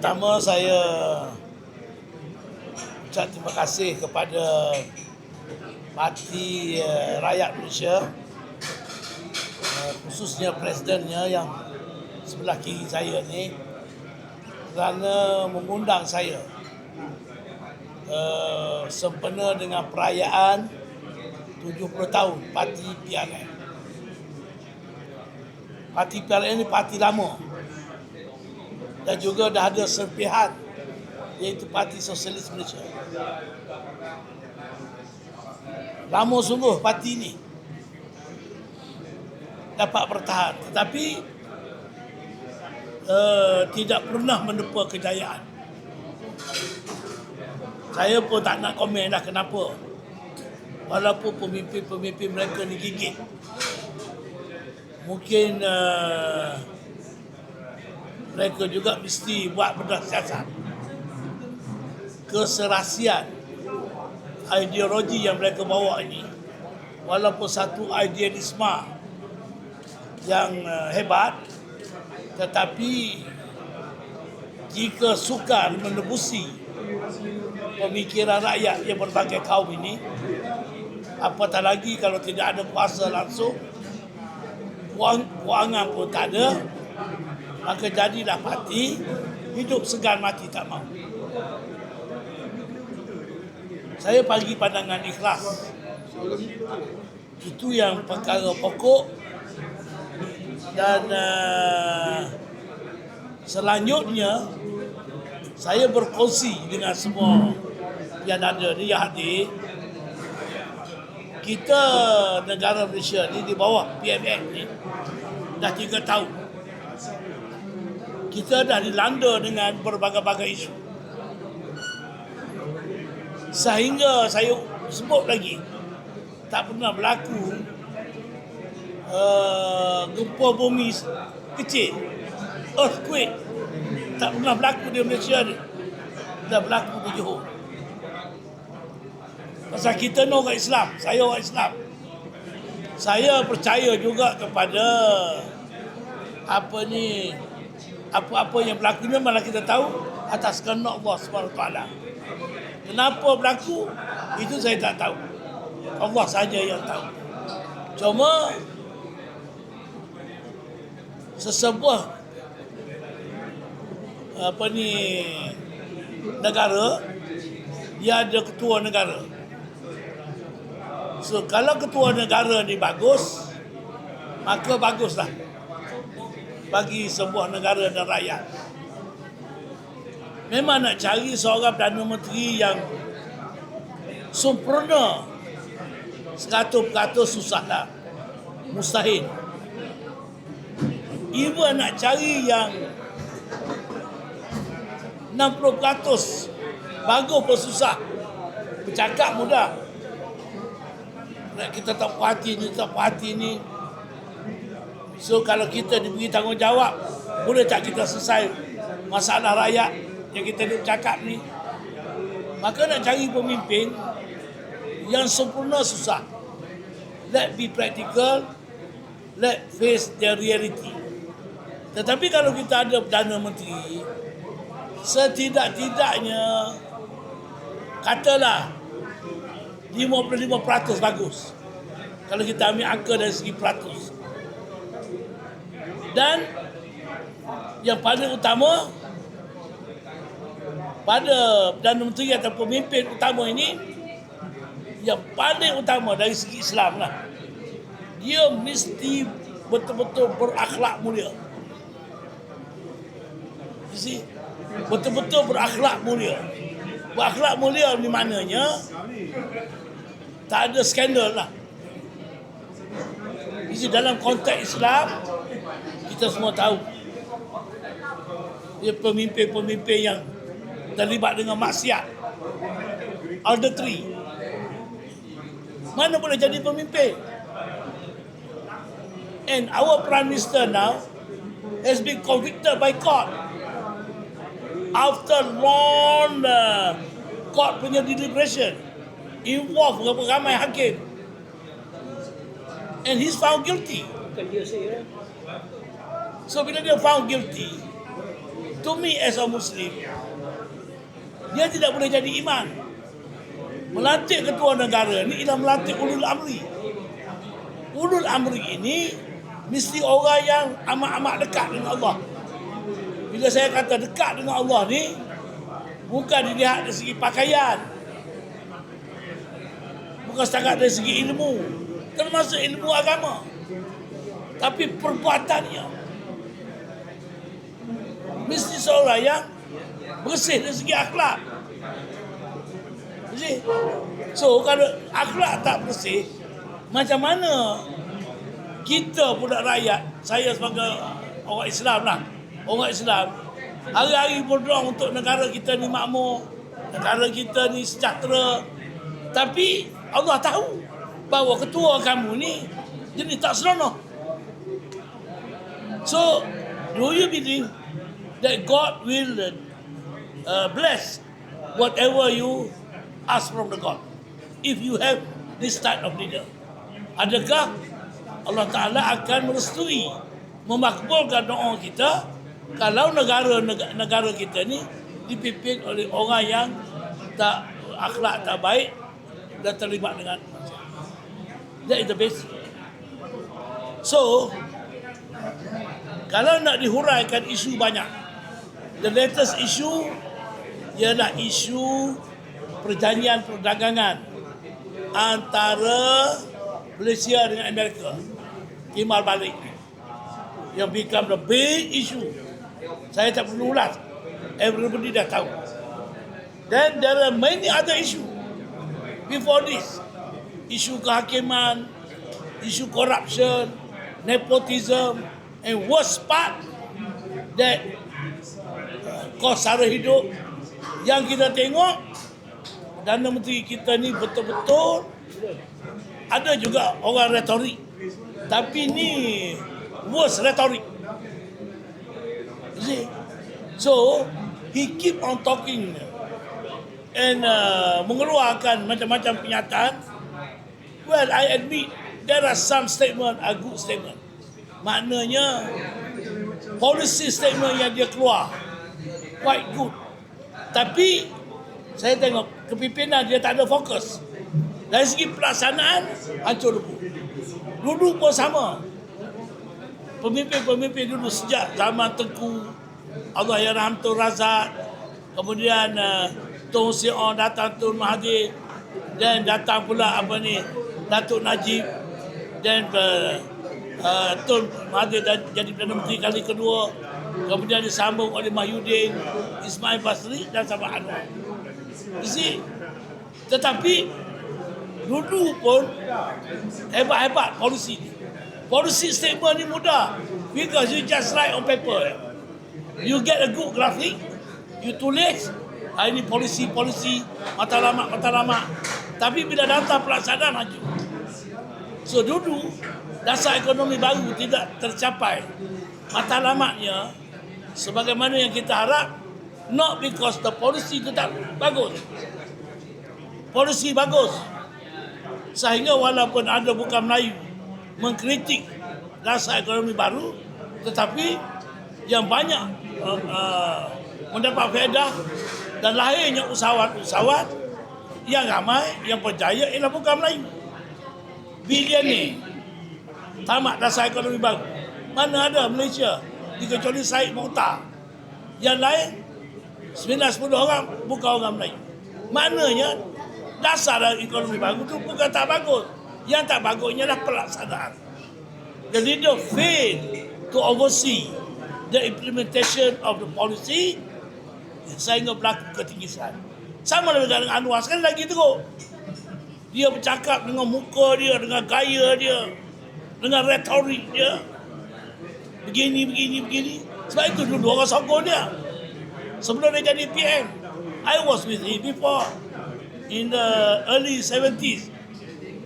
Pertama saya ucap terima kasih kepada Parti uh, Rakyat Malaysia uh, khususnya presidennya yang sebelah kiri saya ni kerana mengundang saya uh, sempena dengan perayaan 70 tahun Parti PRN. Parti PRN ni parti lama dan juga dah ada serpihan iaitu Parti Sosialis Malaysia. Lama sungguh parti ini dapat bertahan tetapi uh, tidak pernah menepa kejayaan. Saya pun tak nak komen dah kenapa. Walaupun pemimpin-pemimpin mereka ni gigit. Mungkin uh, mereka juga mesti buat benda siasat. Keserasian ideologi yang mereka bawa ini. Walaupun satu idealisme yang uh, hebat tetapi jika sukar menebusi pemikiran rakyat yang berbagai kaum ini apatah lagi kalau tidak ada kuasa langsung kewangan pun tak ada maka jadilah parti hidup segan mati tak mau. Saya bagi pandangan ikhlas. Itu yang perkara pokok dan uh, selanjutnya saya berkongsi dengan semua yang ada di hadir kita negara Malaysia ni di bawah PMN ni dah tiga tahun kita dah dilanda dengan berbagai-bagai isu. Sehingga saya sebut lagi, tak pernah berlaku uh, gempa bumi kecil, earthquake, tak pernah berlaku di Malaysia ni. Dah berlaku di Johor. Pasal kita ni orang Islam, saya orang Islam. Saya percaya juga kepada apa ni apa-apa yang berlaku ini malah kita tahu atas kehendak Allah SWT. Kenapa berlaku? Itu saya tak tahu. Allah saja yang tahu. Cuma sesebuah apa ni negara dia ada ketua negara. So kalau ketua negara ni bagus maka baguslah bagi sebuah negara dan rakyat. Memang nak cari seorang Perdana Menteri yang sempurna 100% susahlah. Mustahil. Even nak cari yang 60% bagus pun susah. Bercakap mudah. Nak kita tak puas hati ni, tak puas hati ni. So kalau kita diberi tanggungjawab, boleh tak kita selesai masalah rakyat yang kita duk cakap ni? Maka nak cari pemimpin yang sempurna susah. Let be practical, let face the reality. Tetapi kalau kita ada Perdana Menteri, setidak-tidaknya katalah 55% bagus. Kalau kita ambil angka dari segi peratus dan yang paling utama pada Perdana Menteri atau pemimpin utama ini yang paling utama dari segi Islam lah. Dia mesti betul-betul berakhlak mulia. You see? Betul-betul berakhlak mulia. Berakhlak mulia ni maknanya tak ada skandal lah. Jadi dalam konteks Islam semua tahu. Dia pemimpin-pemimpin yang terlibat dengan maksiat. Adultery mana boleh jadi pemimpin? And our prime minister now has been convicted by court. After long uh, court punya deliberation. Involve berapa ramai hakim. And he's found guilty So bila dia found guilty, to me as a Muslim, dia tidak boleh jadi imam. Melantik ketua negara ni ialah melantik ulul amri. Ulul amri ini mesti orang yang amat-amat dekat dengan Allah. Bila saya kata dekat dengan Allah ni, bukan dilihat dari segi pakaian. Bukan setakat dari segi ilmu. Termasuk ilmu agama. Tapi perbuatannya. Mesti seorang yang bersih dari segi akhlak. Bersih. So kalau akhlak tak bersih, macam mana kita budak rakyat, saya sebagai orang Islam lah, orang Islam, hari-hari berdoa untuk negara kita ni makmur, negara kita ni sejahtera. Tapi Allah tahu bahawa ketua kamu ni jenis tak senonoh. So, do you believe that God will uh, bless whatever you ask from the God? If you have this type of leader. Adakah Allah Ta'ala akan merestui memakbulkan doa kita kalau negara negara kita ni dipimpin oleh orang yang tak akhlak tak baik dan terlibat dengan that is the basic so kalau nak dihuraikan isu banyak the latest issue ialah isu perjanjian perdagangan antara Malaysia dengan Amerika. Timbal balik yang become the big issue. Saya tak perlu ulas. Everybody dah tahu. Then there are many other issue. Before this isu kehakiman isu corruption nepotism and worst part that uh, kos sara hidup. Yang kita tengok Perdana Menteri kita ni betul-betul ada juga orang retorik. Tapi ni worst retorik. See? So he keep on talking and uh, mengeluarkan macam-macam pernyataan well I admit there are some statement are good statement maknanya policy statement yang dia keluar quite good tapi saya tengok kepimpinan dia tak ada fokus dari segi pelaksanaan, hancur lebur. Dulu pun sama. Pemimpin-pemimpin dulu sejak zaman Tengku, Allah yang Rahmatul Razak, kemudian uh, Tun Sion datang Tun Mahathir, dan datang pula apa ni, Datuk Najib, dan uh, uh, Tun Mahathir jadi Perdana Menteri kali kedua, kemudian disambung oleh Mahyudin, Ismail Basri dan Sabah Anwar. See? Tetapi dulu pun hebat-hebat polisi ni. Policy statement ni mudah. Because you just write on paper. You get a good graphic. You tulis. Ah, ini polisi-polisi. Matlamat-matlamat. Tapi bila datang pelaksanaan maju. So dulu dasar ekonomi baru tidak tercapai. Matlamatnya sebagaimana yang kita harap not because the policy tetap bagus. Polisi bagus sehingga walaupun ada bukan Melayu mengkritik dasar ekonomi baru tetapi yang banyak uh, uh, mendapat faedah dan lahirnya usahawan-usahawan yang ramai yang berjaya ialah bukan Melayu bilion ni tamat dasar ekonomi baru mana ada Malaysia dikecuali Syed Mukhtar yang lain 9-10 orang bukan orang Melayu maknanya dasar ekonomi bagus tu bukan tak bagus. Yang tak bagusnya adalah pelaksanaan. The leader fail to oversee the implementation of the policy sehingga berlaku ketinggian. Sama dengan Anwar sekali lagi teruk. Dia bercakap dengan muka dia, dengan gaya dia, dengan retorik dia. Begini, begini, begini. Sebab itu dulu orang sokong dia. Sebelum dia jadi PM. I was with him before in the early 70s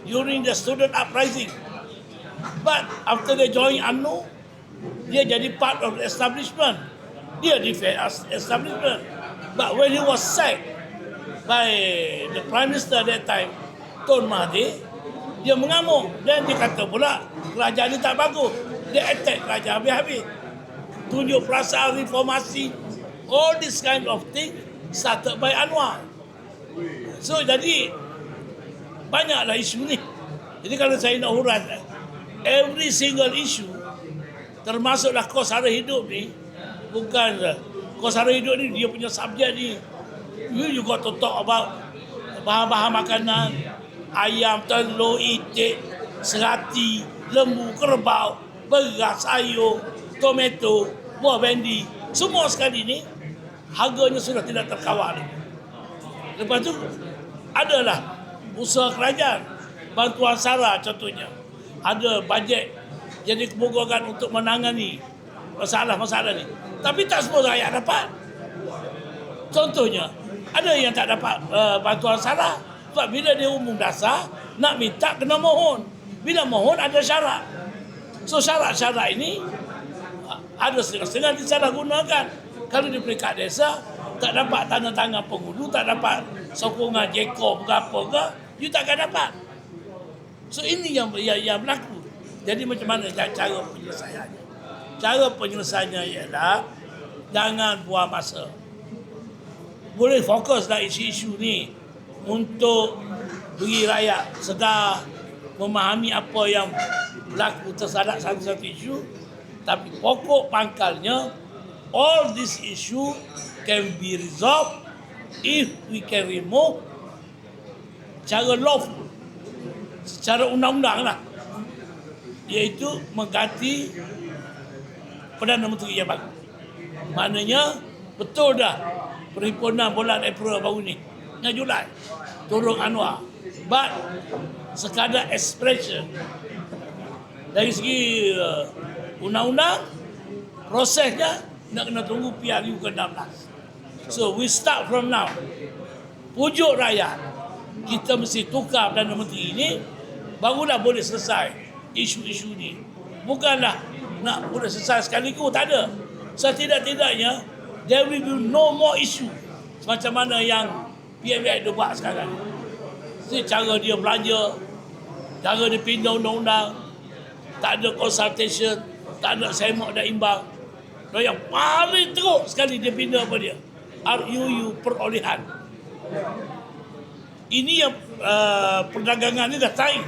during the student uprising. But after they joined UMNO, dia jadi part of the establishment. Dia defend establishment. But when he was sacked by the Prime Minister at that time, Tun Mahathir, dia mengamuk. Dan dia kata pula, kerajaan ini tak bagus. Dia attack kerajaan habis-habis. Tunjuk perasaan reformasi. All this kind of thing started by Anwar. So jadi banyaklah isu ni. Jadi kalau saya nak urut every single issue termasuklah kos harga hidup ni bukan kos harga hidup ni dia punya subjek ni you, you got to talk about bahan-bahan makanan ayam, telur, itik, serati, lembu, kerbau, beras, sayur, tomato, buah bendi. Semua sekali ni harganya sudah tidak terkawal. Lepas tu adalah usaha kerajaan bantuan sara contohnya ada bajet jadi kebukuan untuk menangani masalah-masalah ni tapi tak semua rakyat dapat contohnya ada yang tak dapat uh, bantuan sara sebab bila dia umum dasar nak minta kena mohon bila mohon ada syarat so syarat-syarat ini ada setengah-setengah disalahgunakan kalau di peringkat desa tak dapat tanda tangan penghulu tak dapat sokongan jeko berapa ke you takkan dapat So ini yang yang, yang berlaku. Jadi macam mana cara penyelesaiannya? Cara penyelesaiannya ialah jangan buang masa. Boleh fokuslah isu-isu ni untuk bagi rakyat sedar memahami apa yang berlaku tersadak satu-satu isu tapi pokok pangkalnya all this issue can be resolved if we can remove cara lawful secara undang-undang lah iaitu mengganti Perdana Menteri yang baru. Maknanya betul dah perhimpunan bulan April baru ni yang Julai turun Anwar but sekadar expression dari segi uh, undang-undang prosesnya nak kena tunggu PRU ke-16 so we start from now pujuk rakyat kita mesti tukar Perdana Menteri ini barulah boleh selesai isu-isu ni. Bukanlah nak boleh selesai sekaligus, tak ada. Setidak-tidaknya, there will be no more issue. Macam mana yang PMI dia buat sekarang. Ini cara dia belanja, cara dia pindah undang-undang, tak ada consultation, tak ada semak dan imbang. Dan yang paling teruk sekali dia pindah apa dia? RUU perolehan. Ini yang uh, perdagangan ni dah taik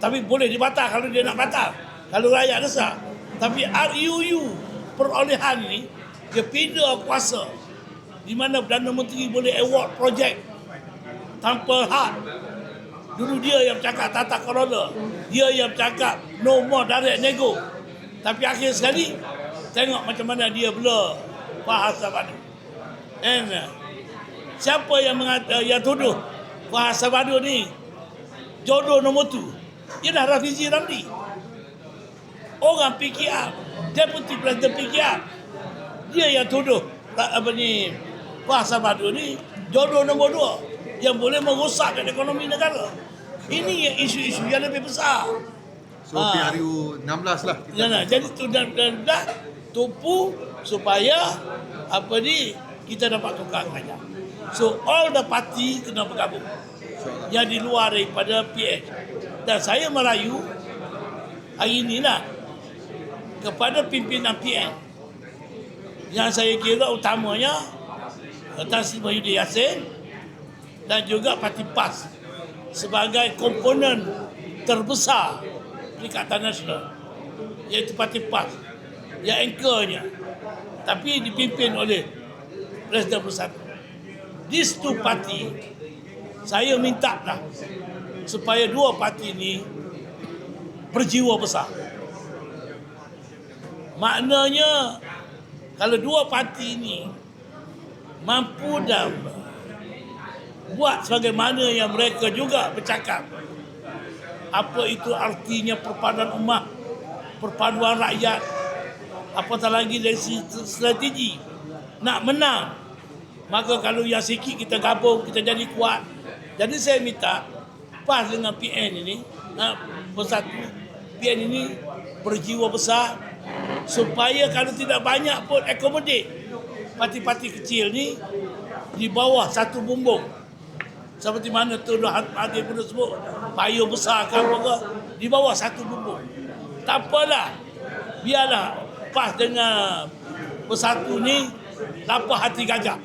tapi boleh dibatal kalau dia nak batal. Kalau rakyat desak. Tapi RUU perolehan ini dia pindah kuasa di mana Perdana Menteri boleh award projek tanpa hak. Dulu dia yang cakap tata kelola. Dia yang cakap no more direct nego. Tapi akhir sekali tengok macam mana dia bela bahasa Badu. And uh, siapa yang mengata, yang tuduh bahasa Badu ni jodoh nombor tu ialah Rafizi Ramli. Orang PKR, Deputy President PKR. Dia yang tuduh apa ni Bahasa Madu ni jodoh nombor dua yang boleh merosakkan ekonomi negara. Ini isu-isu yang lebih besar. So ha. PRU 16 lah. Kita ya, nah, jadi tu dan dan dah tupu supaya apa ni kita dapat tukar kerajaan. So all the party kena bergabung. Yang di luar daripada PH. Dan saya merayu hari inilah kepada pimpinan PN yang saya kira utamanya Tan Sri Mahyudin Yassin dan juga Parti PAS sebagai komponen terbesar Perikatan Nasional iaitu Parti PAS yang anchornya tapi dipimpin oleh Presiden Bersatu. These two party saya minta lah supaya dua parti ini berjiwa besar. Maknanya kalau dua parti ini mampu dan buat sebagaimana yang mereka juga bercakap. Apa itu artinya perpaduan umat perpaduan rakyat? Apatah lagi dari strategi? Nak menang. Maka kalau yang sikit kita gabung kita jadi kuat. Jadi saya minta PAS dengan PN ini ha, bersatu. PN ini berjiwa besar. Supaya kalau tidak banyak pun akomodik parti-parti kecil ni di bawah satu bumbung seperti mana tu dah hati pun sebut payung besar ke apa ke di bawah satu bumbung tak apalah biarlah PAS dengan bersatu ni lapah hati gajah.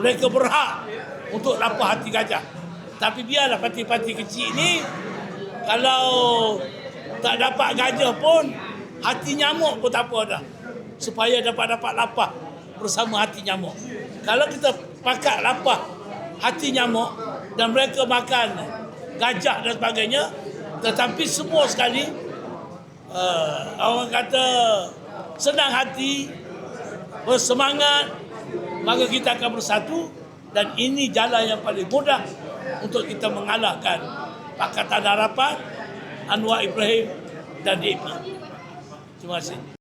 Mereka berhak untuk lapah hati gajah. Tapi biarlah parti-parti kecil ni kalau tak dapat gajah pun hati nyamuk pun tak apa dah. Supaya dapat-dapat lapah bersama hati nyamuk. Kalau kita pakat lapah hati nyamuk dan mereka makan gajah dan sebagainya tetapi semua sekali uh, orang kata senang hati bersemangat maka kita akan bersatu dan ini jalan yang paling mudah untuk kita mengalahkan Pakatan Harapan Anwar Ibrahim dan DAP. Terima kasih.